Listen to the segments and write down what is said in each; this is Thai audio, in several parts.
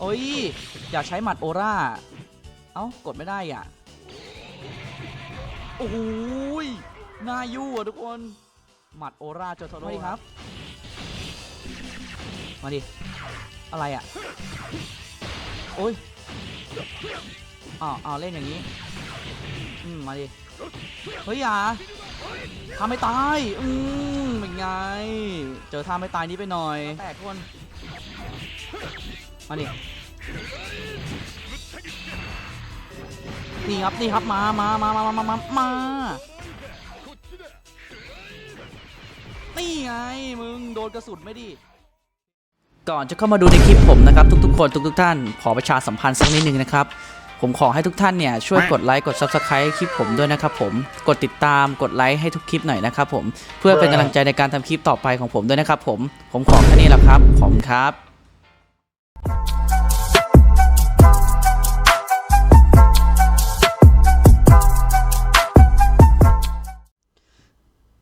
โอ้ย อยากใช้หมัดโอร่า เอ้ากดไม่ได้อะ โอ้โหยน่ายู่อะทุกคน หมัดโอร่าโจโทโร่ครับ มาดิ อะไรอะ โอ้ยอ้าวอ้าวเล่นอย่างนี้ อืม มาดิ เฮ้ยอย่าทำไม่ตาย อืมเป็นไง เจอท่าไม่ตายนี้ไปหน่อย แตกคน มาดินี่ครับนี่ครับมามามามามามามานี่ไงมึงโดนกระสุนไม่ดีก่อนจะเข้ามาดูในคลิปผมนะครับทุกๆคนทุกๆท่านขอประชาสัมพันธ์สักนิดนึงนะครับผมขอให้ทุกท่านเนี่ยช่วยกดไลค์กดซับสไคร b e คลิปผมด้วยนะครับผมกดติดตามกดไลค์ให้ทุกคลิปหน่อยนะครับผมเพื่อเป็นกำลังใจในการทำคลิปต่อไปของผมด้วยนะครับผมผมขอแค่นี้แหละครับผมครับ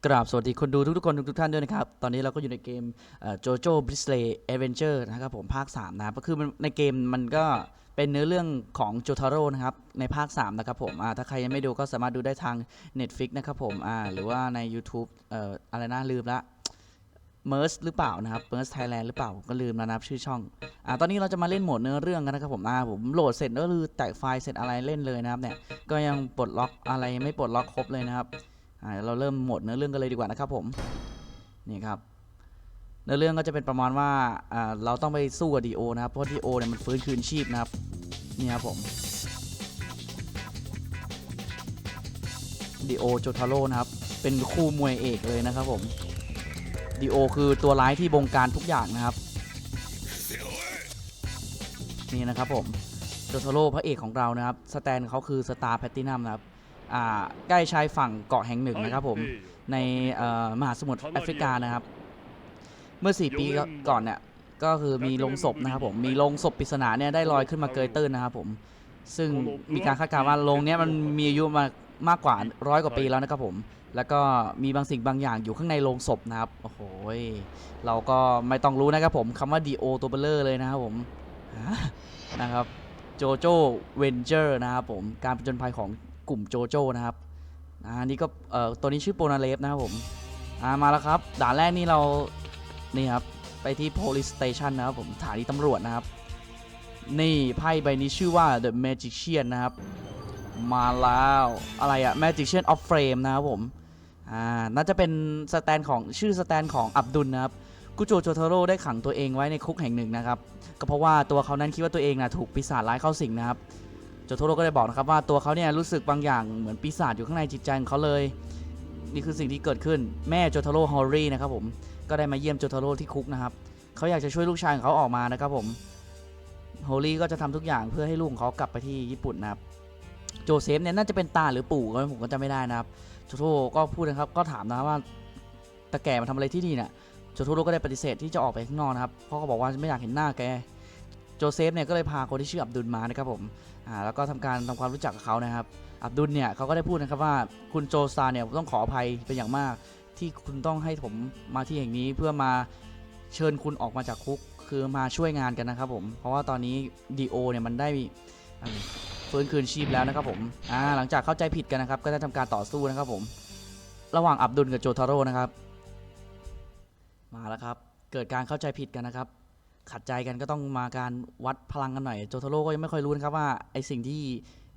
กราบสวัสดีคนดูทุกๆคนทุกๆท่านด้วยนะครับ ตอนนี้เราก็อยู่ในเกมโจโจ้บริสเลย์เอเวนเจอร์นะครับผมภาค 3 นะครับก็คือในเกมมันก็เป็นเนื้อเรื่องของโจทาโร่นะครับในภาค 3 นะครับผมถ้าใครยังไม่ดูก็สามารถดูได้ทาง Netflix นะครับผมหรือว่าใน YouTube ออะไรนะลืมละเม r ร์สหรือเปล่านะครับเม r ร์สไทยแลนด์หรือเปล่าก็ลืมแล้วนะครับชื่อช่องอ่าตอนนี้เราจะมาเล่นโหมดเนื้อเรื่องกันนะครับผมอ่าผมโหลดเสร็จก็คือแตกไฟล์เสร็จอะไรเล่นเลยนะครับเนี่ยก็ยังปลดล็อกอะไรไม่ปลดล็อกครบเลยนะครับ อ่าเราเริ่มหมดเนื้อเรื่องกันเลยดีกว่านะครับผมนี่ครับเนื้อเรื่องก็จะเป็นประมาณว่าอ่าเราต้องไปสู้กับดีโอนะครับเพราะดีโอเนี่ยมันฟื้นคืนชีพนะครับนี่ครับผมดีโอโจทาโร่นะครับเป็นคู่มวยเอกเลยนะครับผมดีโอคือตัวร้ายที่บงการทุกอย่างนะครับนี่นะครับผมโจทาโร่พระเอกของเรานะครับสแตนเขาคือสตาร์แพตตินัมนะครับ อ่าใกล้ชายฝั่งเกาะแห่งหนึ่งนะครับผมในเอ่อมหาสมุทรแอฟริกานะครับ เมื่อ 4 ปีก่อนเนี่ยก็คือมีโลงศพนะครับผมมีโลงศพปริศนาเนี่ยได้ลอยขึ้นมาเกยตื้นนะครับผมซึ่งมีการคาดการณ์ว่าโลงเนี้ยมันมีอายุมามากกว่าร้อยกว่าปีแล้วนะครับผม แล้วก็มีบางสิ่งบางอย่างอยู่ข้างในโลงศพนะครับ โอ้โหยเราก็ไม่ต้องรู้นะครับผมคำว่าดีโอตัวเบลเลอร์เลยนะครับผมนะครับโจโจ้เวนเจอร์นะครับผม การผจญภัยของ กลุ่มโจโจ้นะครับอ่านี่ก็เอ่อตัวนี้ชื่อโปนาเลฟนะครับผมอ่ามาแล้วครับ ด่านแรกนี่เรานี่ครับไปที่ police station นะครับผมสถานีตำรวจนะครับ นี่ไพ่ใบนี้ชื่อว่า the magician นะครับ มาแล้วอะไรอะ magician of frame นะครับผมอ่าน่าจะเป็นสแตนของชื่อสแตนของอับดุลนะครับกุโจโจโทโร่ได้ขังตัวเองไว้ในคุกแห่งหนึ่งนะครับ ก็เพราะว่าตัวเขานั้นคิดว่าตัวเองนะถูกปีศาจร้ายเข้าสิงนะครับ โจโทโร่ก็ได้บอกนะครับว่าตัวเขาเนี่ยรู้สึกบางอย่างเหมือนปีศาจอยู่ข้างในจิตใจของเขาเลย นี่คือสิ่งที่เกิดขึ้นแม่โจโทโร่ฮอลลี่นะครับผมก็ได้มาเยี่ยมโจโทโร่ที่คุกนะครับเขาอยากจะช่วยลูกชายของเขาออกมานะครับผมฮอลลี่ก็จะทำทุกอย่างเพื่อให้ลูกของเขากลับไปที่ญี่ปุ่นนะครับโจเซฟเนี่ยน่าจะเป็นตาหรือปู่ก็ผมก็จำไม่ได้นะครับโจโทโร่ก็พูดนะครับก็ถามนะครับว่าตาแก่มาทำอะไรที่นี่เนี่ยโจโทโร่ก็ได้ปฏิเสธที่จะออกไปข้างนอกนะครับเพราะเขาบอกว่าไม่อยากเห็นหน้าแก โจเซฟเนี่ยก็เลยพาคนที่ชื่ออับดุลมานะครับผมอ่าแล้วก็ทำการทำความรู้จักกับเขานะครับ อับดุลเนี่ยเขาก็ได้พูดนะครับว่าคุณโจซาเนี่ยต้องขออภัยเป็นอย่างมาก ที่คุณต้องให้ผมมาที่แห่งนี้เพื่อมาเชิญคุณออกมาจากคุกคือมาช่วยงานกันนะครับผม เพราะว่าตอนนี้ดีโอเนี่ยมันได้ฟื้นคืนชีพแล้วนะครับผมอ่าหลังจากเข้าใจผิดกันนะครับ ก็ได้ทำการต่อสู้นะครับผม ระหว่างอับดุลกับโจทาโร่นะครับ มาแล้วครับ เกิดการเข้าใจผิดกันนะครับ ขัดใจกันก็ต้องมาการวัดพลังกันหน่อย โจโทโร่ก็ยังไม่ค่อยรู้นะครับว่าไอสิ่งที่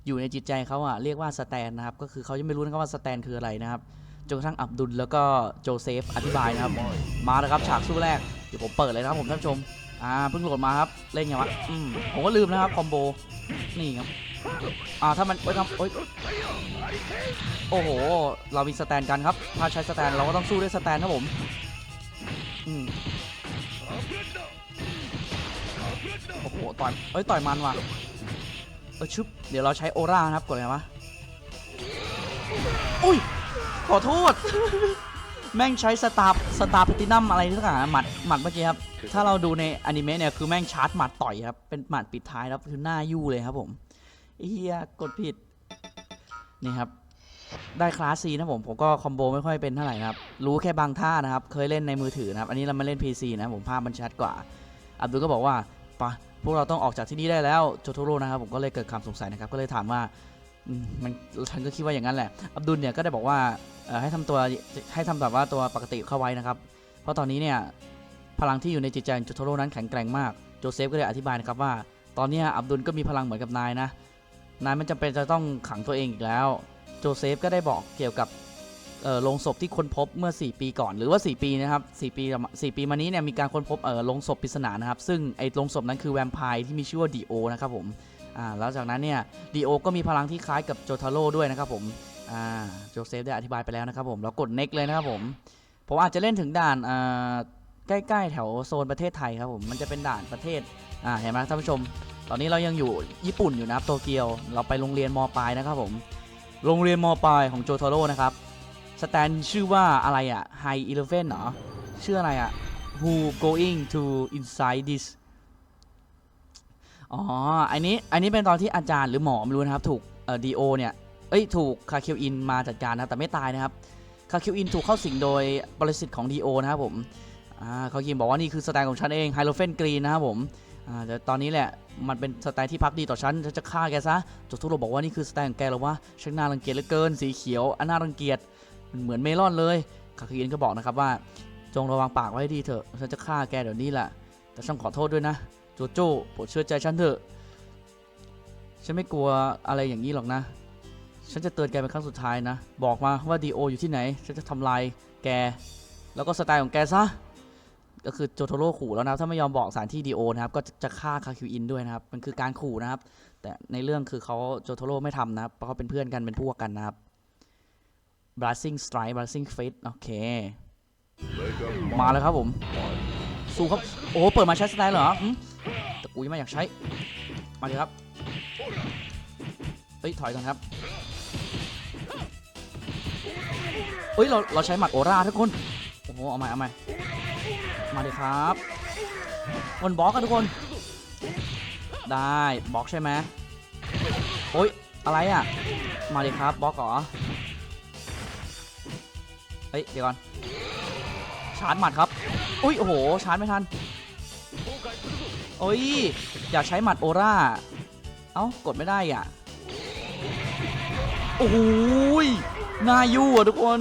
อยู่ในจิตใจเขาอะเรียกว่าสแตนนะครับ ก็คือเขายังไม่รู้นะครับว่าสแตนคืออะไรนะครับจนกระทั่งอับดุลแล้วก็โจเซฟอธิบายนะครับ มาแล้วครับฉากสู้แรกเดี๋ยวผมเปิดเลยนะครับผมท่านผู้ชมอ่าเพิ่งโหลดมาครับเล่นไงวะอืมผมก็ลืมนะครับคอมโบนี่ครับอ่าถ้ามันโอ้ยครับโอ้ยโอ้โห เรามีสแตนกันครับถ้าใช้สแตนเราก็ต้องสู้ด้วยสแตนครับผมอืม โอ้โหต่อยเอ้ยต่อยมันว่ะเออชุบเดี๋ยวเราใช้โอร่านะครับกดอะไรวะอุ้ยขอโทษ แม่งใช้สตาร์สตาร์พตินัมอะไรทุกอย่างหมัดหมัดเมื่อกี้ครับถ้าเราดูในอนิเมะเนี่ยคือแม่งชาร์จหมัดต่อยครับเป็นหมัดปิดท้ายครับคือหน้ายู่เลยครับผมเฮียกดผิดนี่ครับได้คลาสซีนะผมผมก็คอมโบไม่ค่อยเป็นเท่าไหร่นะครับรู้แค่บางท่านะครับ เคยเล่นในมือถือนะครับ อันนี้เรามาเล่น PC นะผมภาพมันชัดกว่า อับดุลก็บอกว่า ปะพวกเราต้องออกจากที่นี่ได้แล้วโจโทโร่นะครับผมก็เลยเกิดความสงสัยนะครับก็เลยถามว่าอืมมันฉันก็คิดว่าอย่างนั้นแหละ อับดุลเนี่ยก็ได้บอกว่าเอ่อให้ทำตัวให้ทำแบบว่าตัวปกติเข้าไว้นะครับ เพราะตอนนี้เนี่ยพลังที่อยู่ในจิตใจของโจโทโร่นั้นแข็งแกร่งมากโจเซฟก็เลยอธิบายนะครับว่า ตอนเนี้ยอับดุลก็มีพลังเหมือนกับนายนะนายมันจำเป็นจะต้องขังตัวเองอีกแล้ว โจเซฟก็ได้บอกเกี่ยวกับ ลงศพที่ค้นพบเมื่อ 4 ปีก่อน หรือว่า 4 ปีนะครับ4ปี4ปีมานี้เนี่ยมีการค้นพบเออโลงศพปริศนานะครับ ซึ่งไอ้โลงศพนั้นคือแวมไพร์ที่มีชื่อว่าดีโอนะครับผมอ่าแล้วจากนั้นเนี่ยดีโอก็มีพลังที่คล้ายกับโจทาโร่ด้วยนะครับผมอ่าโจเซฟได้อธิบายไปแล้วนะครับผมเรากด next เลยนะครับผมผมอาจจะเล่นถึงด่านอ่าใกล้ๆแถวโซนประเทศไทยครับผมมันจะเป็นด่านประเทศอ่าเห็นไหมท่านผู้ชม ตอนนี้เรายังอยู่ญี่ปุ่นอยู่นะครับโตเกียว เราไปโรงเรียนมปลายนะครับผมโรงเรียนมปลายของโจโทโร่นะครับ สแตนชื่อว่าอะไรอะ High Eleven เหรอ ชื่ออะไรอะ Who going to inside this อ๋อ อันนี้ อันนี้เป็นตอนที่อาจารย์หรือหมอไม่รู้นะครับ ถูกเอ่อดีโอเนี่ย เอ้ย ถูกคาคิวอินมาจัดการนะ แต่ไม่ตายนะครับ คาคิวอินถูกเข้าสิงโดยบริษัทของดีโอนะครับผม อ่าคาคิวอินบอกว่านี่คือสไตล์ของฉันเอง ไฮโลเฟนกรีนนะครับผม อ่าแต่ตอนนี้แหละ มันเป็นสไตล์ที่พักดีต่อฉัน ฉันจะฆ่าแกซะโจทุกโรบอกว่านี่คือสไตล์ของแกหรอวะช่างน่ารังเกียจเหลือเกิน สีเขียวอันน่ารังเกียจ มันเหมือนเมลอนเลยคาคินก็บอกนะครับว่าจงระวังปากไว้ให้ดีเถอะฉันจะฆ่าแกเดี๋ยวนี้แหละแต่ฉันขอโทษด้วยนะโจโจ้โปรดเชื่อใจฉันเถอะ ฉันไม่กลัวอะไรอย่างนี้หรอกนะ ฉันจะเตือนแกเป็นครั้งสุดท้ายนะ บอกมาว่าดีโออยู่ที่ไหน ฉันจะทำลายแก แล้วก็สไตล์ของแกซะ ก็คือโจโทโร่ขู่แล้วนะ ถ้าไม่ยอมบอกสถานที่ดีโอนะครับ ก็จะจะฆ่าคาคิวอินด้วยนะครับ มันคือการขู่นะครับ แต่ในเรื่องคือเขาโจโทโร่ไม่ทำนะครับ เพราะเขาเป็นเพื่อนกัน เป็นพวกกันนะครับ Blazing Strike Blazing Fist โอเค มาแล้วครับผม สู้ครับ โอ้เปิดมาใช้สไตล์เหรอแต่กูยังไม่อยากใช้ มาเลยครับเอ้ย ถอยก่อนครับเอ้ย เราเราใช้หมัดโอราทุกคน โอ้โห เอาใหม่เอาใหม่มาเลยครับวันบล็อกกันทุกคน ได้บล็อกใช่ไหมโอ้ย อะไรอะ มาเลยครับบล็อกเหรอ เฮ้ยเดี๋ยวก่อน ชาร์จหมัดครับ อุ้ยโอ้โห ชาร์จไม่ทันโอ้ย อยากใช้หมัดโอร่า เอ้า กดไม่ได้อะ โอ้โหยน่ายู่อะทุกคน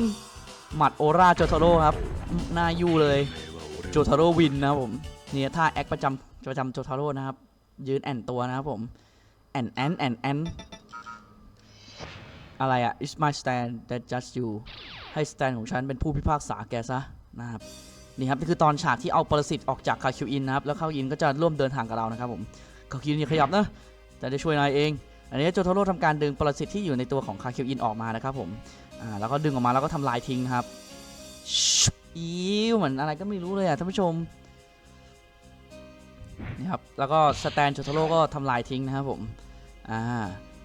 หมัดโอร่าโจโทโร่ครับ น่ายู่เลย โจทาโร่วินนะผม เนี่ยท่าแอคประจำประจำโจทาโร่นะครับ ยืนแอนตัวนะครับผม แอนแอนแอนแอน อะไรอะ it's my stand that just you ให้สแตนของฉันเป็นผู้พิพากษาแกซะนะครับนี่ครับนี่คือตอนฉากที่เอาปรสิตออกจากคาคิวอินนะครับ แล้วคาคิวอินก็จะร่วมเดินทางกับเรานะครับผมคาคิวอินอย่าขยับนะจะได้ช่วยนายเอง อันนี้โจทโร่ทำการดึงปรสิตที่อยู่ในตัวของคาคิวอินออกมานะครับผมอ่าแล้วก็ดึงออกมาแล้วก็ทำลายทิ้งครับชิบอิวเหมือนอะไรก็ไม่รู้เลยอะท่านผู้ชมนี่ครับแล้วก็สแตนโจทโร่ก็ทำลายทิ้งนะครับผมอ่า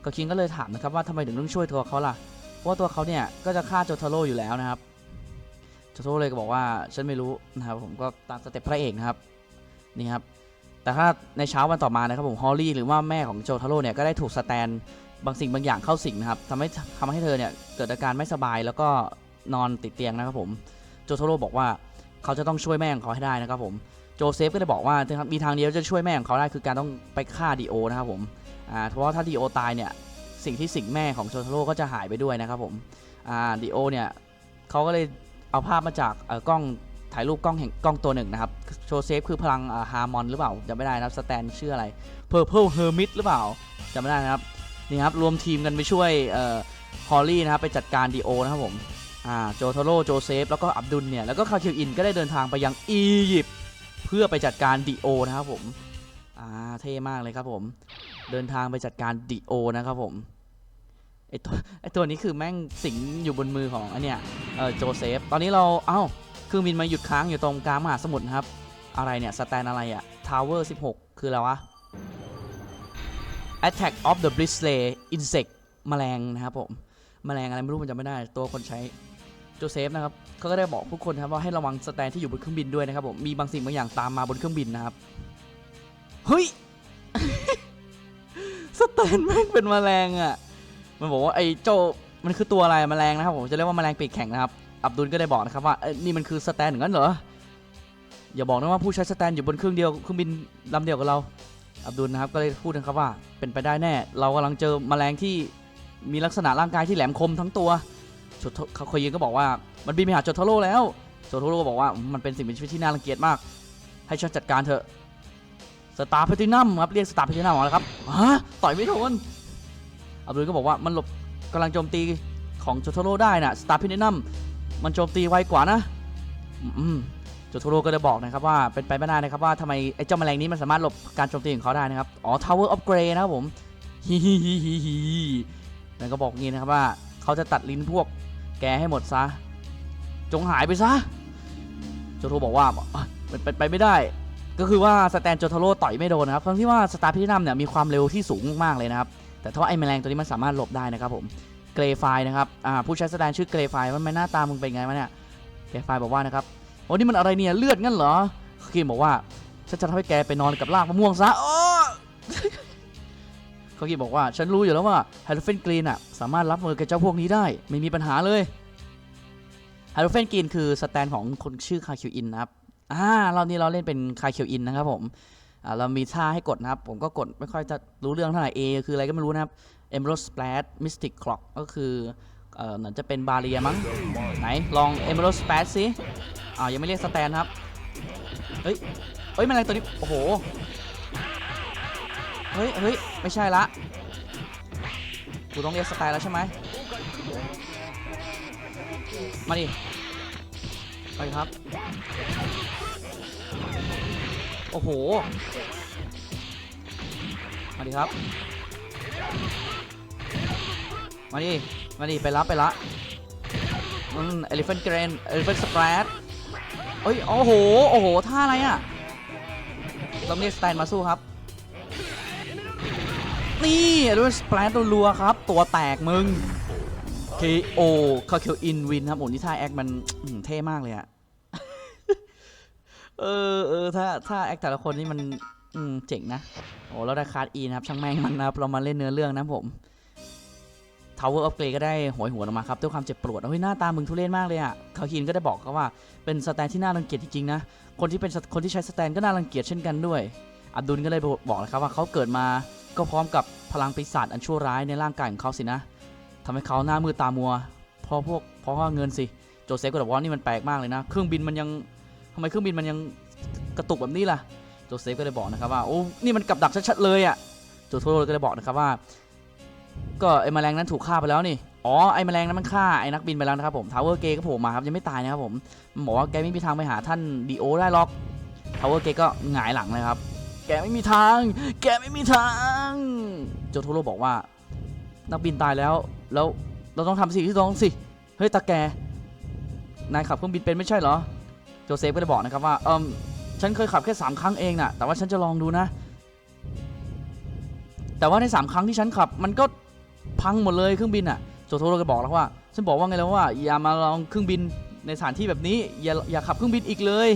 ก็คิงก็เลยถามนะครับว่าทำไมถึงต้องช่วยตัวเขาล่ะ เพราะว่าตัวเขาเนี่ยก็จะฆ่าโจทาโร่อยู่แล้วนะครับ โจทาโร่เลยก็บอกว่าฉันไม่รู้นะครับผมก็ตามสเต็ปพระเอกนะครับนี่ครับ แต่ถ้าในเช้าวันต่อมานะครับผมฮอลลี่หรือว่าแม่ของโจทาโร่เนี่ยก็ได้ถูกสแตนบางสิ่งบางอย่างเข้าสิงนะครับทำให้ทำให้เธอเนี่ยเกิดอาการไม่สบายแล้วก็นอนติดเตียงนะครับผม โจโทโร่บอกว่าเขาจะต้องช่วยแม่ของเขาให้ได้นะครับผม โจเซฟก็เลยบอกว่ามีทางเดียวจะช่วยแม่ของเขาได้คือการต้องไปฆ่าดีโอนะครับผม อ่าเพราะว่าถ้าดีโอตายเนี่ยสิ่งที่สิงแม่ของโจโทโร่ก็จะหายไปด้วยนะครับผมอ่าดีโอเนี่ยเขาก็เลยเอาภาพมาจากกล้องถ่ายรูปกล้องแห่งกล้องตัวหนึ่งนะครับโจเซฟคือพลังฮาร์มอนหรือเปล่าจำไม่ได้นะครับสแตนชื่ออะไร Purple Hermit หรือเปล่าจำไม่ได้นะครับนี่ครับรวมทีมกันไปช่วยฮอลลี่นะครับไปจัดการดีโอนะครับผมโจโทโร่โจเซฟ แล้วก็อับดุลเนี่ย แล้วก็คาคิวอินก็ได้เดินทางไปยังอียิปต์เพื่อไปจัดการดิโอนะครับผม อ่าเท่มากเลยครับผม เดินทางไปจัดการดิโอนะครับผมไอตัวไอตัวนี้คือแม่งสิงอยู่บนมือของอันเนี้ยเออโจเซฟ ตอนนี้เราเอ้าเครื่องบินมาหยุดค้างอยู่ตรงกลางมหาสมุทรครับ อะไรเนี่ยสแตนอะไรอะทาวเวอร์16 คืออะไรวะ Attack of the Bristley Insect แมลงนะครับผมแมลงอะไรไม่รู้มันจำไม่ได้ ตัวคนใช้โจเซฟนะครับเขาก็ได้บอกทุกคนครับว่าให้ระวังสแตนที่อยู่บนเครื่องบินด้วยนะครับผมมีบางสิ่งบางอย่างตามมาบนเครื่องบินนะครับ เฮ้ยสแตนแม่งเป็นแมลงอะ มันบอกว่าไอ้โจมันคือตัวอะไรแมลงนะครับผมจะเรียกว่าแมลงปีกแข็งนะครับ อับดุลก็ได้บอกนะครับว่าเอ้ยนี่มันคือสแตนอย่างนั้นเหรอ อย่าบอกนะว่าผู้ใช้สแตนอยู่บนเครื่องเดียวเครื่องบินลำเดียวกับเรา อับดุลนะครับก็เลยพูดนะครับว่าเป็นไปได้แน่ เรากำลังเจอแมลงที่มีลักษณะร่างกายที่แหลมคมทั้งตัวโจโทเขาเคยยินก็บอกว่ามันบินไปหาโจโทโร่แล้วโจโทโร่ก็บอกว่ามันเป็นสิ่งมีชีวิตที่น่ารังเกียจมาก ให้ฉันจัดการเถอะ สตาร์แพทินัมครับเรียกสตาร์แพทินัมมาแล้วครับฮะต่อยไม่โดนอับดุลก็บอกว่ามันหลบกำลังโจมตีของโจโทโร่ได้น่ะสตาร์แพทินัมมันโจมตีไวกว่านะอืมโจโทโร่ก็ได้บอกนะครับว่าเป็นไปไม่ได้นะครับว่าทำไมไอ้เจ้าแมลงนี้มันสามารถหลบการโจมตีของเขาได้นะครับ อ๋อ Tower of Grey นะครับผมฮิฮิฮิฮิฮิแล้วก็บอกงี้นะครับว่าเขาจะตัดลิ้นพวกแกให้หมดซะ จงหายไปซะโจโทโร่บอกว่ามันเป็นไปไม่ได้ ก็คือว่าสแตนโจโทโร่ต่อยไม่โดนนะครับทั้งที่ว่าสตาร์พินัมเนี่ยมีความเร็วที่สูงมากเลยนะครับ แต่ถ้าไอ้แมลงตัวนี้มันสามารถหลบได้นะครับผม เกรฟายนะครับ อ่า ผู้ใช้สแตนชื่อเกรฟายมันไม่หน้าตามึงเป็นไงวะเนี่ย เกรฟายบอกว่านะครับ โอ้นี่มันอะไรเนี่ยเลือดงั้นเหรอคิมบอกว่าฉันจะทำให้แกไปนอนกับรากมะม่วงซะโอ้เขาคิมบอกว่าฉันรู้อยู่แล้วว่าไฮโดรเฟนกรีนอะสามารถรับมือกับเจ้าพวกนี้ได้ ไม่มีปัญหาเลยไฮโดรเฟนกรีนคือสแตนของคนชื่อคาคิวอินนะครับ อ่ารอบนี้เราเล่นเป็นคาเคิวอินนะครับผมอ่าเรามีท่าให้กดนะครับ ผมก็กดไม่ค่อยจะรู้เรื่องเท่าไหร่ A คืออะไรก็ไม่รู้นะครับ Emerald Splash Mystic Clock ก็คือเอ่อเหมือนจะเป็นบาเรียมั้งไหนลอง Emerald Splash สิอ่ายังไม่เรียกสแตนครับเฮ้ยเฮ้ยแมลงตัวนี้โอ้โหเฮ้ยเฮ้ยไม่ใช่ละกูต้องเรียกสแตนแล้วใช่ไหมมาดิไปครับ โอ้โห มาดิครับ มาดิ มาดิ ไปรับไปละอืม elephant grain elephant splash เอ้ย โอ้โห โอ้โห ท่าอะไรอะต้องเรียกสแตนมาสู้ครับ นี่ด้วยสเปรดรัวครับ ตัวแตกมึง KO คาเคียวอินวินครับโอ้นี่ท่าแอคมันเท่มากเลยอะ เออเออถ้าถ้าแอคแต่ละคนนี่มันอืมเจ๋งนะโอ้แล้วได้คาร์ดอีนะครับ ช่างแม่งมันนะครับเรามาเล่นเนื้อเรื่องนะผม Tower of Grey ก็ได้หวยหัวออกมาครับด้วยความเจ็บปวดเฮ้ยหน้าตามึงทุเรศมากเลยอะคาคินก็ได้บอกเขาว่าเป็นสแตนที่น่ารังเกียจจริงๆนะคนที่เป็นคนที่ใช้สแตนก็น่ารังเกียจเช่นกันด้วย อับดุลก็เลยบอกนะครับว่าเขาเกิดมาก็พร้อมกับพลังปีศาจอันชั่วร้ายในร่างกายของเขาสินะทำให้เขาหน้ามืดตามัวเพราะพวกเพราะว่าเงินสิโจเซฟก็บอกว่านี่มันแปลกมากเลยนะ เครื่องบินมันยัง ทำไมเครื่องบินมันยังกระตุกแบบนี้ล่ะโจเซฟก็เลยบอกนะครับว่าโอ้นี่มันกับดักชัดๆเลยอะ่ะโจโทโร่ก็เลยบอกนะครับว่า ก็ไอ้แมลงนั้นถูกฆ่าไปแล้วนี่อ๋อไอ้แมลงนั้นมันฆ่าไอ้นักบินไปแล้วนะครับผมทาวเวอร์เกย์ก็โผล่มาครับยังไม่ตายนะครับผมมันบอกว่าแกไม่มีทางไปหาท่านดีโอได้หรอกทาวเวอร์เกย์ก็หงายหลังเลยครับแกไม่มีทาง แกไม่มีทาง โจโทโร่บอกว่า นักบินตายแล้ว แล้วเราต้องทำสิ่งที่ต้องสิ เฮ้ยตาแก นายขับเครื่องบินเป็นไม่ใช่เหรอ โจเซฟก็เลยบอกนะครับว่าเอิมฉันเคยขับแค่สามครั้งเองน่ะแต่ว่าฉันจะลองดูนะ แต่ว่าในสามครั้งที่ฉันขับ มันก็พังหมดเลยเครื่องบินอะโจโทโร่ก็บอกแล้วว่า ฉันบอกว่าไงแล้วว่าอย่ามาลองเครื่องบินในสถานที่แบบนี้อย่าอย่าขับเครื่องบินอีกเลย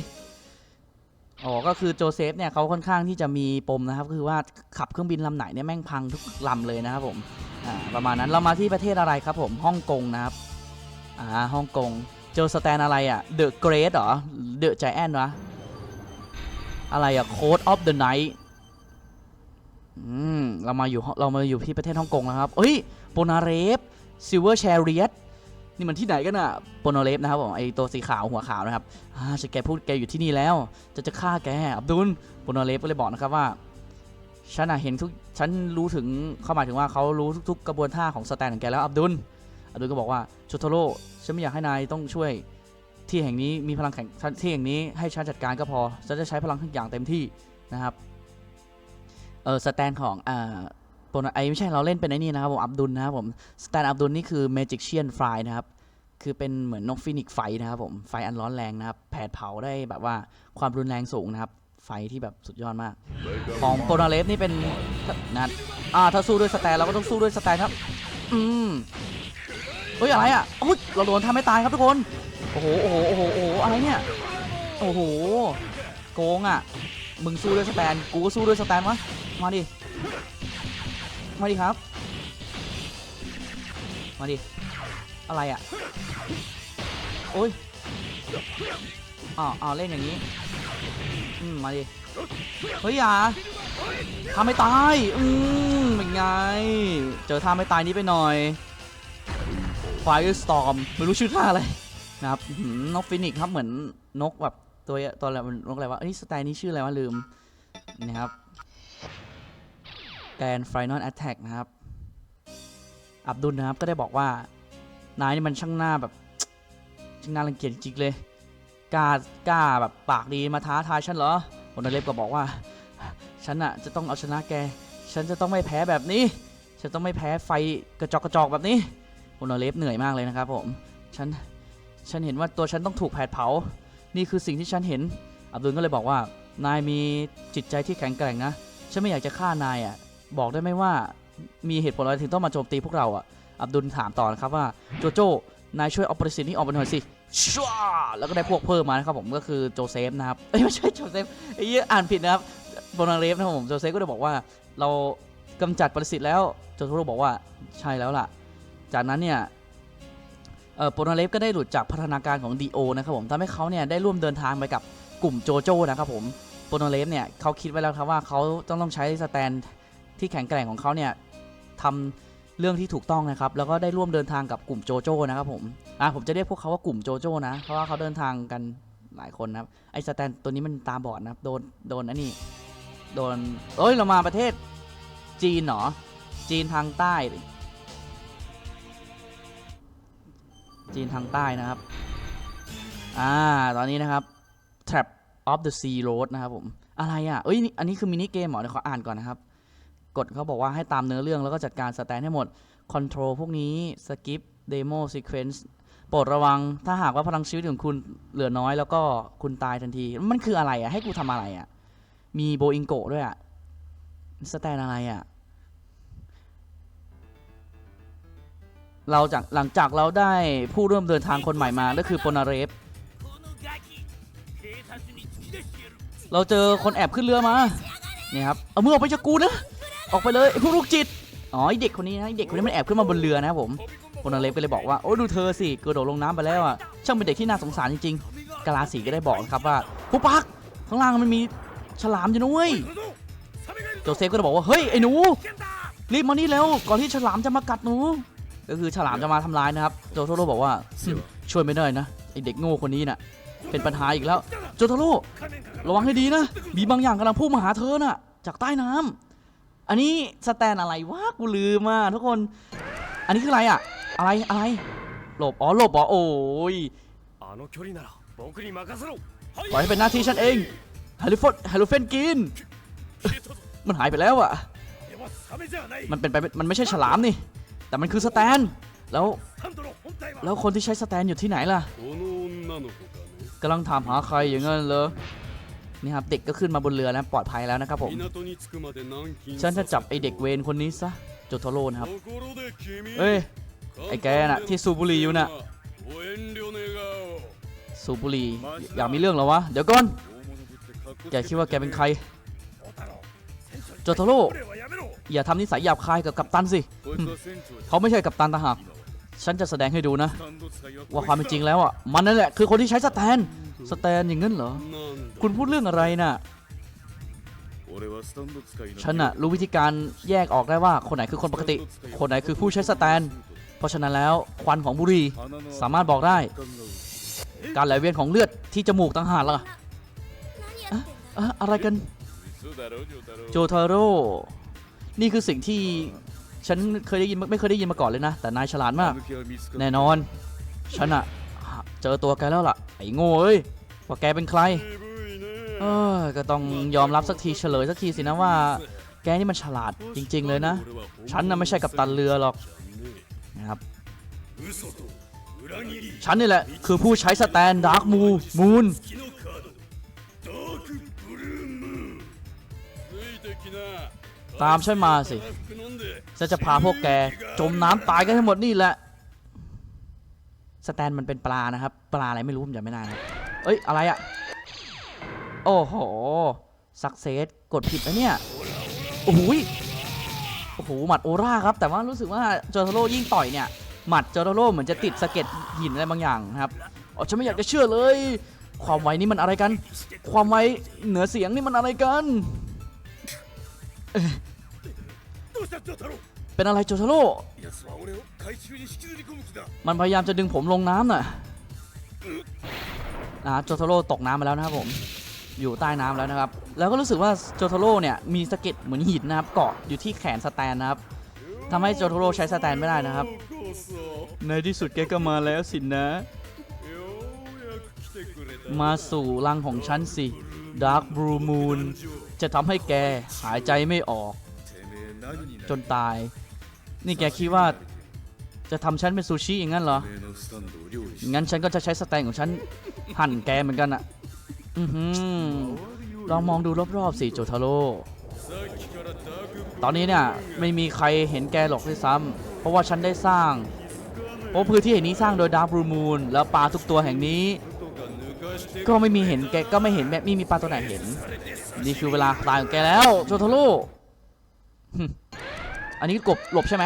อ๋อก็คือโจเซฟเนี่ยเขาค่อนข้างที่จะมีปมนะครับก็คือว่าขับเครื่องบินลำไหนเนี่ยแม่งพังทุกลำเลยนะครับผมอ่าประมาณนั้นเรามาที่ประเทศอะไรครับผมฮ่องกงนะครับอ่าฮ่องกง เจอสแตนอะไรอะ The Great เหรอ The Giant วะอะไรอะ Code of the Night อืมเรามาอยู่เรามาอยู่ที่ประเทศฮ่องกงแล้วครับเฮ้ยโปนาเรฟ Silver Chariot นี่มันที่ไหนกันอะโปนาเรฟนะครับผมไอตัวสีขาวหัวขาวนะครับอ่าฉันแกพูดแกอยู่ที่นี่แล้ว จะจะฆ่าแกอับดุลโปนาเรฟก็เลยบอกนะครับว่าฉันอะเห็นทุกฉันรู้ถึงเข้าหมายถึงว่าเขารู้ทุกๆกระบวนท่าของสแตนของแกแล้วอับดุล อดุลก็บอกว่าโชโทโร่ฉันไม่อยากให้นายต้องช่วยที่แห่งนี้มีพลังแข่งที่แห่งนี้ให้ฉันจัดการก็พอฉันจะใช้พลังทุกอย่างเต็มที่นะครับเออสแตนของอ่าโปรไอไม่ใช่เราเล่นเป็นไอ้นี่นะครับผมอับดุลนะครับผมสแตนอับดุลนี่คือ Magician Fly นะครับคือเป็นเหมือนนกฟินิกไฟนะครับผมไฟอันร้อนแรงนะครับแผดเผาได้แบบว่าความรุนแรงสูงนะครับไฟที่แบบสุดยอดมาก ของโปนาเลฟนี่เป็นนัดอ่าถ้าสู้ด้วยสแตนเราก็ต้องสู้ด้วยสแตนครับ อืม เฮ้ยอะไรอะโอ้ยเราโดนทำให้ตายครับทุกคน โอ้โห โอ้โห โอ้โห โอ้โห อะไรเนี่ย โอ้โห โกงอะ มึงสู้ด้วยสแตน กูก็สู้ด้วยสแตนวะ มาดิ มาดิครับ มาดิ อะไรอะ โอ้ยอ้าวอ้าวเล่นอย่างนี้ อืม มาดิ เฮ้ยอย่าท่าไม่ตาย อืมเป็นไง เจอท่าไม่ตายนี้ไปหน่อย Firestorm ไม่รู้ชื่อท่าอะไรนะครับนกฟินิกซ์ครับเหมือนนกแบบตัวตัวอะไรมันกอะไรวะเอ้ยสไตล์นี้ชื่ออะไรวะลืมนี่ครับแกน Final Attack นะครับ อับดุลนะครับก็ได้บอกว่า นายนี่มันช่างหน้าแบบช่างหน่ารังเกียจจริงเลยกล้ากล้าแบบปากดีมาท้าทายฉันเหรอคนนเล็บก็บอกว่า ฉันอะจะต้องเอาชนะแก ฉันจะต้องไม่แพ้แบบนี้ ฉันต้องไม่แพ้ไฟกระจอกกระจอกแบบนี้ คนนเล็บเหนื่อยมากเลยนะครับผมฉันฉันเห็นว่าตัวฉันต้องถูกแผดเผา นี่คือสิ่งที่ฉันเห็น อับดุลก็เลยบอกว่า นายมีจิตใจที่แข็งแกร่งนะ ฉันไม่อยากจะฆ่านายอะบอกได้ไหมว่ามีเหตุผลอะไรถึงต้องมาโจมตีพวกเราอะอับดุลถามต่อนะครับว่าโจโจ้ นายช่วยเอาปริสิทธิ์นี้ออกไปหน่อยสิชัวแล้วก็ได้พวกเพิ่มมานะครับผมก็คือโจเซฟนะครับเอ้ยไม่ใช่โจเซฟไอ้เหี้ยอ่านผิดนะครับโบนาเรฟนะครับผมโจเซฟก็เลยบอกว่า เรากำจัดปรสิตแล้วโจโทโรบอกว่าใช่แล้วล่ะ จากนั้นเนี่ยเออโบนาเรฟก็ได้หลุดจากพัฒนาการของดีโอนะครับผมทำให้เขาเนี่ยได้ร่วมเดินทางไปกับกลุ่มโจโจ้นะครับผมโบนาเรฟเนี่ยเขาคิดไว้แล้วครับว่าเขาต้องต้องใช้สแตนที่แข็งแกร่งของเขาเนี่ยทำเรื่องที่ถูกต้องนะครับ แล้วก็ได้ร่วมเดินทางกับกลุ่มโจโจ้นะครับผมอะผมจะเรียกพวกเขาว่ากลุ่มโจโจ้นะ เพราะว่าเขาเดินทางกันหลายคนนะครับไอ้สแตนตัวนี้มันตาบอดนะครับโดนโดนอันนี้โดนเอ้ยเรามาประเทศจีนเหรอจีนทางใต้ จีนทางใต้นะครับ อ่า ตอนนี้นะครับ Trap of the Sea Road นะครับผม อะไรอะ เอ้ย อันนี้คือมินิเกมเหรอ เดี๋ยวขออ่านก่อนนะครับกฎเขาบอกว่าให้ตามเนื้อเรื่องแล้วก็จัดการสแตนให้หมด คอนโทรลพวกนี้ สกิป เดโมซีเควนซ์ โปรดระวัง ถ้าหากว่าพลังชีวิตของคุณเหลือน้อยแล้วก็คุณตายทันที มันคืออะไรอะ ให้กูทำอะไรอะ มีโบอิงโกด้วยอะ สแตนอะไรอะ เราจากหลังจากเราได้ผู้ร่วมเดินทางคนใหม่มาก็คือปนาเรฟเราเจอคนแอบขึ้นเรือมานี่ครับเอามือออกไปจากกูนะออกไปเลยไอ้พวกลูกจิตอ๋อเด็กคนนี้นะเด็กคนนี้มันแอบขึ้นมาบนเรือนะครับผมคนอเล็กก็เลยบอกว่าโอ้ดูเธอสิกระโดดลงน้ำไปแล้วอะช่างเป็นเด็กที่น่าสงสารจริงๆกาลาสีก็ได้บอกครับว่าผู้ปักข้างล่างมันมีฉลามอยู่นะเว้ยโจเซฟก็เลยบอกว่าเฮ้ยไอ้หนูรีบมานี่เร็วก่อนที่ฉลามจะมากัดหนู ก็คือฉลามจะมาทำร้ายนะครับโจโทโร่บอกว่าช่วยไม่ได้นะไอเด็กโง่คนนี้น่ะ เป็นปัญหาอีกแล้วโจโทโร่ระวังให้ดีนะ มีบางอย่างกำลังพุ่งมาหาเธอน่ะ จากใต้น้ำอันนี้สแตนอะไรวะกูลืมอะทุกคน อันนี้คืออะไรอะ อะไรอะไร หลบอ๋อหลบอ๋อโอ้ยปล่อยให้เป็นหน้าที่ฉันเองฮาริฟอดฮาริเฟนกิน มันหายไปแล้วอะ มันเป็นไปมันไม่ใช่ฉลามนี่ แต่มันคือสแตน แล้ว แล้วคนที่ใช้สแตนอยู่ที่ไหนล่ะกำลังถามหาใครอย่างเงี้ยเลยนี่ครับเด็กก็ขึ้นมาบนเรือแล้วปลอดภัยแล้วนะครับผมฉันจะจับไอเด็กเวนคนนี้ซะโจโทโรนะครับเอ้ยไอแกน่ะที่สูบุรีอยู่น่ะสูบุรีอยากมีเรื่องหรอวะเดี๋ยวก่อนแกคิดว่าแกเป็นใครโจโทโร อย่าทำนิสัยหยาบคายกับกัปตันสิ เขาไม่ใช่กัปตันทหารฉันจะแสดงให้ดูนะ ว่าความเป็นจริงแล้วอะ มันนั่นแหละคือคนที่ใช้สแตน สแตนอย่างนั้นเหรอ คุณพูดเรื่องอะไรน่ะ ฉันอะรู้วิธีการแยกออกได้ว่าคนไหนคือคนปกติ คนไหนคือผู้ใช้สแตน เพราะฉะนั้นแล้วควันของบุรีสามารถบอกได้ การไหลเวียนของเลือดที่จมูกต่างหากล่ะอะไรกัน โจทาโร่ นี่คือสิ่งที่ฉันเคยได้ยินไม่เคยได้ยินมาก่อนเลยนะ แต่นายฉลาดมาก แน่นอน ฉันอะเจอตัวแกแล้วล่ะ ไอ้โง่เอ้ยว่าแกเป็นใคร เออก็ต้องยอมรับสักทีเฉลยสักทีสินะว่า แกนี่มันฉลาดจริง ๆ เลยนะ ฉันน่ะไม่ใช่กับตันเรือหรอกนะครับฉันนี่แหละ คือผู้ใช้สแตนดาร์คมูมูน ตามฉันมาสิฉันจะพาพวกแก จมน้ำตายกันทั้งหมดนี่แหละ สแตนมันเป็นปลานะครับ ปลาอะไรไม่รู้ผมจำไม่ได้นะเอ้ย อะไรอะโอ้โห สักเซส กดผิดนะเนี่ย โอ้โหโอ้โห หมัดโอร่าครับ แต่ว่ารู้สึกว่าโจทาโร่ยิ่งต่อยเนี่ย หมัดโจทโร่เหมือนจะติดสะเก็ดหินอะไรบางอย่างครับอ๋อฉันไม่อยากจะเชื่อเลย ความไวนี่มันอะไรกัน ความไวเหนือเสียงนี่มันอะไรกัน เป็นอะไรโจทาโร่มันพยายามจะดึงผมลงน้ำน่ะนะโจทาโร่ตกน้ำไปแล้วนะครับผม อยู่ใต้น้ำแล้วนะครับ แล้วก็รู้สึกว่าโจทาโร่เนี่ยมีสะเก็ดเหมือนหินนะครับเกาะอยู่ที่แขนสแตนนะครับทำให้โจทาโร่ใช้สแตนไม่ได้นะครับ ในที่สุดแกก็มาแล้วสินนะ มาสู่รังของฉันสิดาร์กบลูมูนจะทำให้แกหายใจไม่ออก จนตาย นี่แกคิดว่าจะทำฉันเป็นซูชิอย่างนั้นเหรอ งั้นฉันก็จะใช้สแตนของฉันหั่นแกเหมือนกันอะอืลองมองดูรอบๆสิโจทาโร่ ตอนนี้เนี่ยไม่มีใครเห็นแกหรอกเลยซ้ำเพราะว่าฉันได้สร้างโอ้พื้นที่แห่งนี้สร้างโดยดาร์บรูมูลแล้วปลาทุกตัวแห่งนี้ ก็ไม่มีเห็นแกก็ไม่เห็นแบบไม่มีปลาตัวไหนเห็น นี่คือเวลาตายของแกแล้วโจทาโร่ อันนี้กบหลบใช่ไหม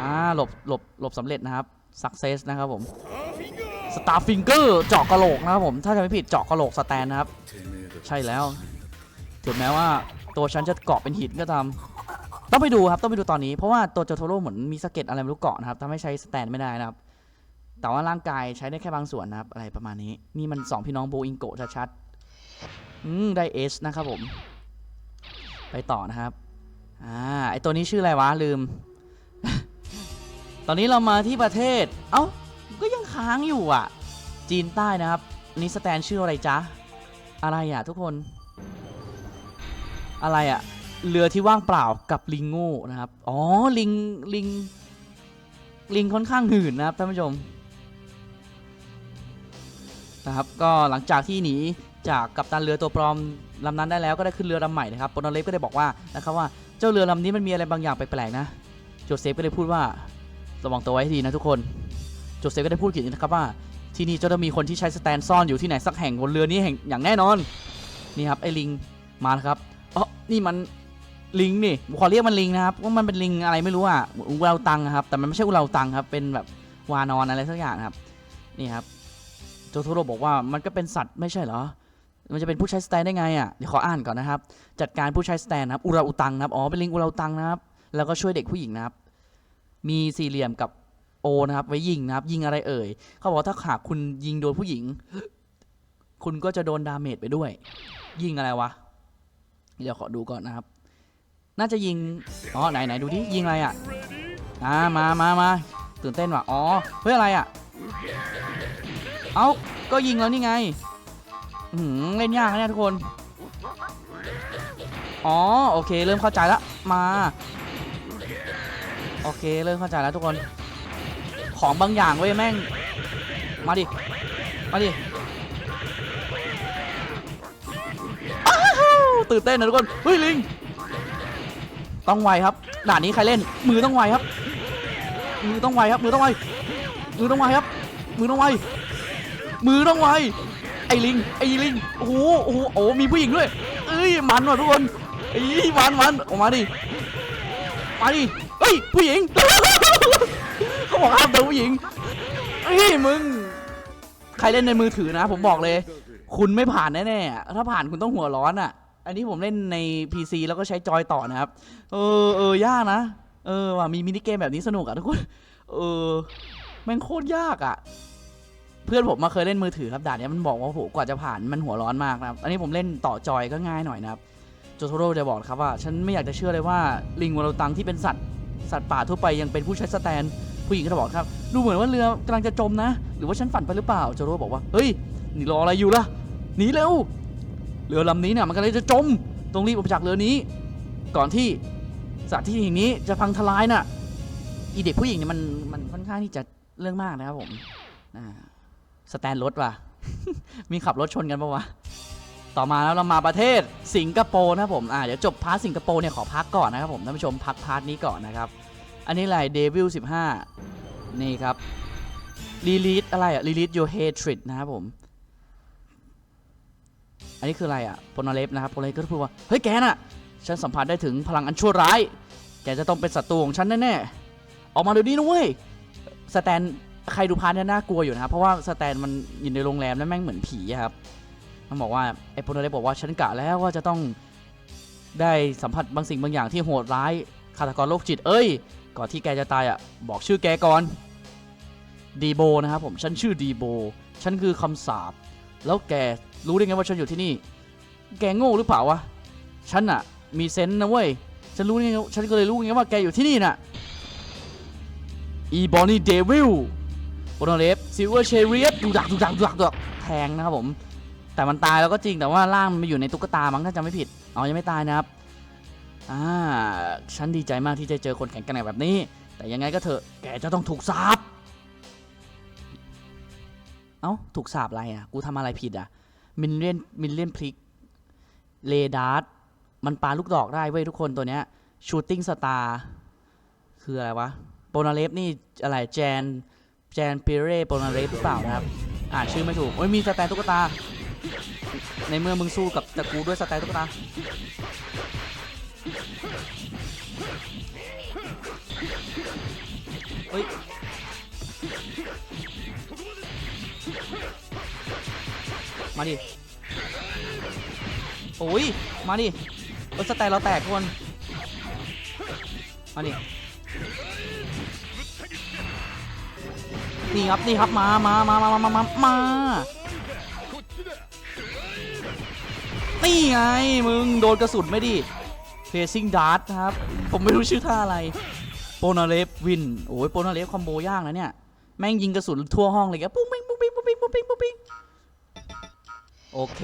อ่าหลบหลบหลบสำเร็จนะครับ success นะครับผม star finger เจาะกระโหลกนะครับผมถ้าจะไม่ผิดเจาะกระโหลกสแตนนะครับ ใช่แล้วถึงแม้ว่าตัวฉันจะเกาะเป็นหินก็ตามต้องไปดูครับ ต้องไปดูตอนนี้เพราะว่าตัวโจโทโร่เหมือนมีสเก็ตอะไรไม่รู้เกาะนะครับทำให้ใช้สแตนไม่ได้นะครับ แต่ว่าร่างกายใช้ได้แค่บางส่วนนะครับ อะไรประมาณนี้นี่มันสองพี่น้องโบอิงโกะชัดๆอืได้เอสนะครับผม ไปต่อนะครับอ่า ไอตัวนี้ชื่ออะไรวะลืม ตอนนี้เรามาที่ประเทศ เอ้า ก็ยังค้างอยู่อะ จีนใต้นะครับ นี่สแตนชื่ออะไรจ๊ะ อะไรอะทุกคน อะไรอะ เรือที่ว่างเปล่ากับลิงโง่นะครับ อ๋อ ลิง ลิง ลิงค่อนข้างหื่นนะครับท่านผู้ชม นะครับ ก็หลังจากที่หนีจากกัปตันเรือตัวปลอมลำนั้นได้แล้วก็ได้ขึ้นเรือลำใหม่นะครับปนเลฟก็ได้บอกว่านะครับว่า เจ้าเรือลำนี้มันมีอะไรบางอย่างแปลกๆนะ โจเซฟก็ได้พูดว่าระวังตัวไว้ให้ดีนะทุกคน โจเซฟก็ได้พูดอีกนะครับว่า ที่นี่จะต้องมีคนที่ใช้สแตนซ่อนอยู่ที่ไหนสักแห่งบนเรือนี้แห่งอย่างแน่นอน นี่ครับไอ้ลิงมาแล้วครับอ๋อนี่มันลิงนี่ผมขอเรียกมันลิงนะครับว่ามันเป็นลิงอะไรไม่รู้อะอุเราตังนะครับ แต่มันไม่ใช่อุเราตังครับ เป็นแบบวานอนอะไรสักอย่างครับ นี่ครับ โจโทโร่บอกว่ามันก็เป็นสัตว์ไม่ใช่เหรอ มันจะเป็นผู้ใช้สแตนได้ไงอะเดี๋ยวขออ่านก่อนนะครับ จัดการผู้ใช้สแตนนะครับอุราอุตังนะครับอ๋อเป็นลิงอุราอุตังนะครับ แล้วก็ช่วยเด็กผู้หญิงนะครับ มีสี่เหลี่ยมกับโอนะครับ ไว้ยิงนะครับ ยิงอะไรเอ่ยเขาบอกถ้าหากคุณยิงโดนผู้หญิง คุณก็จะโดนดาเมจไปด้วย ยิงอะไรวะเดี๋ยวขอดูก่อนนะครับ น่าจะยิงอ๋อไหนไหนดูดิยิงอะไรอะอ่ามามามาตื่นเต้นว่ะอ๋อเฮ้ยอะไรอะ เอ้าก็ยิงแล้วนี่ไง หือเล่นยากนะเนี่ยทุกคน อ๋อโอเค เริ่มเข้าใจแล้วมา โอเคเริ่มเข้าใจแล้วทุกคน ของบางอย่างเว้ยแม่ง มาดิ มาดิอ้าวตื่นเต้นนะทุกคนเฮ้ยลิง ต้องไวครับ ด่านนี้ใครเล่น มือต้องไวครับ มือต้องไวครับ มือต้องไว มือต้องไวครับ มือต้องไว มือต้องไว อ้ลิงไอ้ลิงโอ้โหโอ้โหโอ้มีผู้หญิงด้วยเอ้ยมันว่ะทุกคนไอ้มันมันออกมาดิมาดิเฮ้ยผู้หญิงเขาบอกห้ามเจอผู้หญิงเฮ้ยมึงใครเล่นในมือถือนะ ผมบอกเลย คุณไม่ผ่านแน่ๆถ้าผ่านคุณต้องหัวร้อนอะ อันนี้ผมเล่นใน PC แล้วก็ใช้จอยต่อนะครับ เออเออยากนะ เออว่ะมีมินิเกมแบบนี้สนุกอะทุกคน เออแม่งโคตรยากอะ เพื่อนผมมาเคยเล่นมือถือครับด่านนี้มันบอกว่าโหกว่าจะผ่านมันหัวร้อนมากนะครับ อันนี้ผมเล่นต่อจอยก็ง่ายหน่อยนะครับโจโทโร่จะบอกครับว่า ฉันไม่อยากจะเชื่อเลยว่าลิงวาโลตังที่เป็นสัตว์สัตว์ป่าทั่วไปยังเป็นผู้ใช้สแตน ผู้หญิงก็จะบอกครับ ดูเหมือนว่าเรือกำลังจะจมนะ หรือว่าฉันฝันไปหรือเปล่าโจโทโร่บอกว่าเฮ้ยนี่รออะไรอยู่ล่ะหนีเร็วเรือลำนี้เนี่ยมันกำลังจะจมต้องรีบออกจากเรือนี้ ก่อนที่สัตว์ที่แห่งนี้จะพังทลายน่ะอีเด็กผู้หญิงเนี่ยมันมันค่อนข้างที่จะเรื่องมากนะครับผมอ่า สแตนรถว่ะ มีขับรถชนกันปะวะ ต่อมาแล้วเรามาประเทศสิงคโปร์นะผม อ่าเดี๋ยวจบพาร์ทสิงคโปร์เนี่ยขอพักก่อนนะครับผมท่านผู้ชมพักพาร์ทนี้ก่อนนะครับ อันนี้อะไรเดวิล15นี่ครับลีลีดอะไรอะลีลีด your hatred นะครับผม อันนี้คืออะไรอะโพนาเลฟนะครับโพนาเลฟก็พูดว่า เฮ้ยแกน่ะ ฉันสัมผัสได้ถึงพลังอันชั่วร้าย แกจะต้องเป็นศัตรูของฉันแน่ๆ ออกมาเดี๋ยวนี้นะเว้ย สแตน ใครดูพาร์ทเนี่ยน่ากลัวอยู่นะครับ เพราะว่าสแตนมันอยู่ในโรงแรมแล้วแม่งเหมือนผีอะครับมันบอกว่าไอ้พนาเลฟบอกว่าฉันกะแล้วว่าจะต้องได้สัมผัสบางสิ่งบางอย่างที่โหดร้ายฆาตกรโรคจิต เอ้ย ก่อนที่แกจะตายอะ บอกชื่อแกก่อนดีโบนะครับผม ฉันชื่อดีโบ ฉันคือคำสาปแล้วแกรู้ได้ไงว่าฉันอยู่ที่นี่ แกโง่หรือเปล่าวะ ฉันอะมีเซนส์นะเว้ย ฉันรู้ไงฉันก็เลยรู้ไงว่าแกอยู่ที่นี่น่ะ อีบอนี่เดวิล โบนเลฟซิลเวอร์เชเรียสดูดักดูดักดูดักดูดักแทงนะครับผม แต่มันตายแล้วก็จริงแต่ว่าร่างมันไปอยู่ในตุ๊กตามั้งถ้าจำไม่ผิดเอายังไม่ตายนะครับอ่าฉันดีใจมากที่จะเจอคนแข็งแกร่งแบบนี้ แต่ยังไงก็เถอะแกจะต้องถูกสาปเอ้าถูกสาปอะไรอะกูทำอะไรผิดอะมินเลียนมินเลียนพลิกเลดาร์ดมันปาลูกดอกได้เว้ยทุกคนตัวเนี้ยชูตติ้งสตาร์คืออะไรวะโปนาเลฟนี่อะไรแจน แจนปิเร่โปนาเลฟหรือเปล่านะครับ อ่านชื่อไม่ถูกโอ้ยมีสแตนตุ๊กตา ในเมื่อมึงสู้กับตะกูด้วยสแตนตุ๊กตา เฮ้ย มาดิ โอ้ย มาดิรถสแตนเราแตกทุกคน มาดิ นี่ครับนี่ครับมามามามามามามานี่ไงมึงโดนกระสุนไม่ดีเพซิ่งดาร์ทครับ ผมไม่รู้ชื่อท่าอะไร โปนาเลฟวิน โอ้ยโปนาเลฟคอมโบยากนะเนี่ย แม่งยิงกระสุนทั่วห้องเลยแกปุ๊งปิ๊งปุ๊งปิ๊งปุ๊งปิ๊งปุ๊งปิ๊งปุ๊งปิ๊งโอเค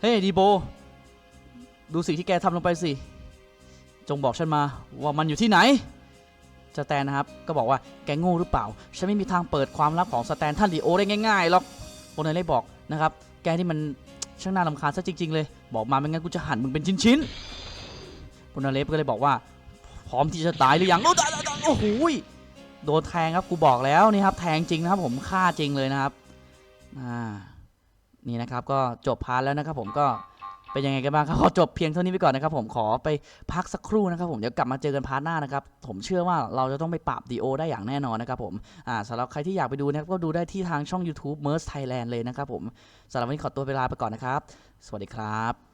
เฮ้ดีโบ ดูสิ่งที่แกทำลงไปสิ จงบอกฉันมาว่ามันอยู่ที่ไหน สแตนนะครับ ก็บอกว่าแกโง่หรือเปล่า ฉันไม่มีทางเปิดความลับของสแตนท่านลีโอได้ง่ายๆหรอกโปนาเลฟบอกนะครับ แกที่มันช่างน่ารำคาญซะจริง ๆ เลย บอกมาไม่งั้นกูจะหั่นมึงเป็นชิ้นๆโปนาเลฟก็เลยบอกว่า พร้อมที่จะตายหรือยัง โอ้โหโดนแทงครับกูบอกแล้วนี่ครับ แทงจริงนะครับ ผมฆ่าจริงเลยนะครับ อ่า นี่นะครับก็จบพาร์ทแล้วนะครับ ผมก็ เป็นยังไงกันบ้างครับขอจบเพียงเท่านี้ไปก่อนนะครับผมขอไปพักสักครู่นะครับผมเดี๋ยวกลับมาเจอกันพาร์ทหน้านะครับผมเชื่อว่าเราจะต้องไปปราบดีโอได้อย่างแน่นอนนะครับผมอ่าสำหรับใครที่อยากไปดูนะครับก็ดูได้ที่ทางช่อง YouTube m e r s Thailand เลยนะครับผมสำหรับวันนี้ขอตัวเวลาไปก่อนนะครับ สวัสดีครับ